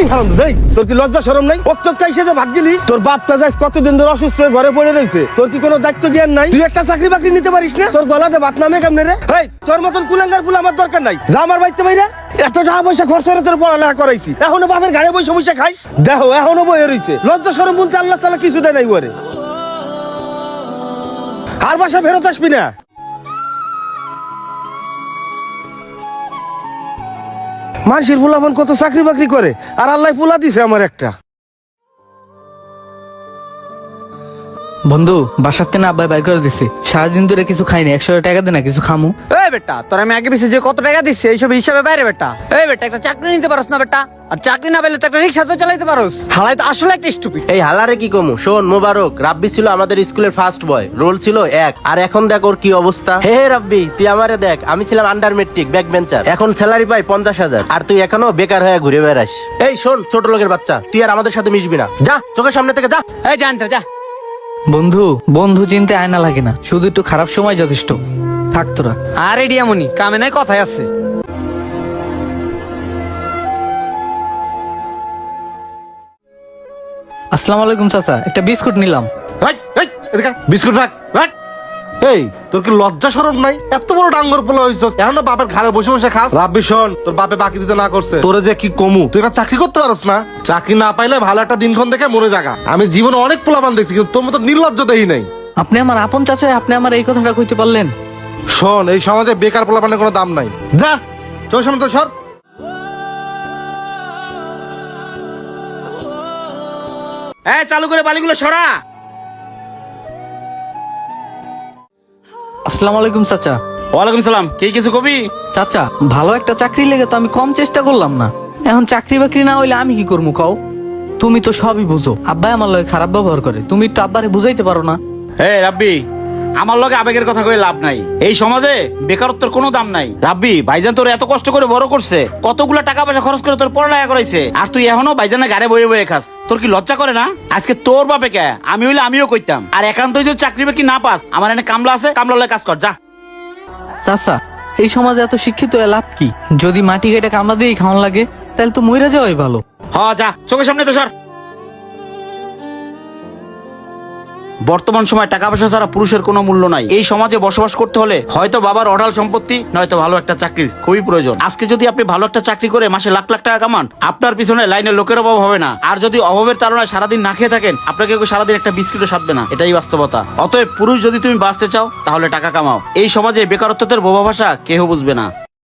এই দেই তোর কি লজ্জা শরম নাই? যে ভাগ তোর যাইস কতদিন ধরে অসুস্থ হয়ে ঘরে পড়ে রয়েছে তোর কি কোনো দায়িত্ব জ্ঞান নাই? তুই একটা চাকরি বাকরি নিতে পারিস না? তোর গলাতে নামে কেমনে রে? তোর মতন কুলাঙ্গার ফুল আমার দরকার নাই। যা আমার বাড়িতে বাইরে, এত টাকা পয়সা খরচ করে তোর পড়ালেখা করাইছি। এখনও বাপের গাড়ি বসে বসে খাইস? দেখো, এখনও বয়ে রয়েছে লজ্জা শরম বলতে আল্লাহ তালা কিছু দেয় নাই ওরে আর বাসা ফেরত আসবি না। মানুষের ফুলাফন কত চাকরি বাকরি করে। আর আল্লাহ ফুলা দিছে আমার একটা। বন্ধু বাসার থেকে আব্বাই বাইর করে দিছে। সারাদিন ধরে কিছু খাইনি একশো টাকা দে না কিছু খামু। এই বেটা তোর আমি আগে পিছিয়ে যে কত টাকা দিচ্ছি এইসব হিসাবে বাইরে বেটা। এই বেটা একটা চাকরি নিতে পারোস না বেটা। আর চাকরি না পেলে তো একটা রিক্সা তো চালাইতে পারোস। হালাই তো আসলে একটা স্টুপিড এই হালারে কি কমু? শোন মোবারক রাব্বি ছিল আমাদের স্কুলের ফার্স্ট বয় রোল ছিল এক। আর এখন দেখ ওর কি অবস্থা। হে হে রাব্বি তুই আমারে দেখ আমি ছিলাম আন্ডার মেট্রিক ব্যাক বেঞ্চার এখন স্যালারি পাই পঞ্চাশ হাজার। আর তুই এখনও বেকার হয়ে ঘুরে বেড়াস। এই শোন ছোট লোকের বাচ্চা তুই আর আমাদের সাথে মিশবি না। যা চোখের সামনে থেকে যা। এই জানতে যা। বন্ধু বন্ধু চিনতে আয়না লাগে না। শুধু একটু খারাপ সময় যথেষ্ট। থাক তোরা। আরে ডিয়ামনি কামে নাই কথাই আছে। আসসালামু আলাইকুম চাচা একটা বিস্কুট নিলাম। এই, এই, বিস্কুট রাখ রাখ। এই তোর কি লজ্জা সরম নাই? এত বড় ডাঙ্গর পোলা হইছ। এখন বাপের ঘরে বসে বসে খাস। রাব্বি শোন তোর বাপে বাকি দিতে না করছে। তোরে যে কি কমু? তুই একটা চাকরি করতে পারস না? চাকরি না পাইলে ভালো একটা দিনক্ষণ দেখে মরে জাগা আমি জীবনে অনেক পোলাপান দেখছি কিন্তু তোর মতো নির্লজ্জ দেই নাই। আপনি আমার আপন চাচা আপনি আমার এই কথাটা কইতে পারলেন। শোন এই সমাজে বেকার পোলাপানের কোনো দাম নাই। যা চোখ সামনে তো সর। হ্যাঁ চালু করে বালিগুলো সরা। আসসালামু আলাইকুম চাচা। ওয়ালাইকুম সালাম। কে কিছু কবি? চাচা ভালো একটা চাকরি লেগে তো আমি কম চেষ্টা করলাম না। এখন চাকরি বাকরি না হইলে আমি কি করব কও? তুমি তো সবই বুঝো। আব্বাই আমার লগে খারাপ ব্যবহার করে। তুমি একটু আব্বারে বুঝাইতে পারো না। হে রাব্বি আমার লগে আবেগের কথা কয়ে লাভ নাই। এই সমাজে বেকারত্বের কোনো দাম নাই। রাব্বি ভাইজান তোর এত কষ্ট করে বড় করছে। কতগুলা টাকা পয়সা খরচ করে তোর পড়ালেখা করাইছে। আর তুই এখনও ভাইজানের গাড়ি বয়ে বয়ে খাস। তোর কি লজ্জা করে না? আজকে তোর বাপে কে? আমি হইলে আমিও কইতাম। আর একান্তই যদি চাকরি বাকরি না পাস আমার এনে কামলা আছে কামলা লয়ে কাজ কর যা। চাচা এই সমাজে এত শিক্ষিত হয়ে লাভ কি? যদি মাটি কেটে কামলা দিয়েই খাওয়ান লাগে তাহলে তো মইরা যাওয়াই ভালো। হ যা। চোখের সামনে তো সর। বর্তমান সময় টাকা পয়সা ছাড়া পুরুষের কোনো মূল্য নাই। এই সমাজে বসবাস করতে হলে হয়তো বাবার অঢাল সম্পত্তি, নয়তো ভালো একটা চাকরির খুবই প্রয়োজন। আজকে যদি আপনি ভালো একটা চাকরি করে মাসে লাখ লাখ টাকা কামান, আপনার পিছনে লাইনে লোকের অভাব হবে না। আর যদি অভাবের তাড়নায় সারাদিন না খেয়ে থাকেন, আপনাকে সারাদিন একটা বিস্কিটও সাধবে না। এটাই বাস্তবতা। অতএব পুরুষ যদি তুমি বাঁচতে চাও, তাহলে টাকা কামাও। এই সমাজে বেকারত্বের বোবা ভাষা কেউ বুঝবে না।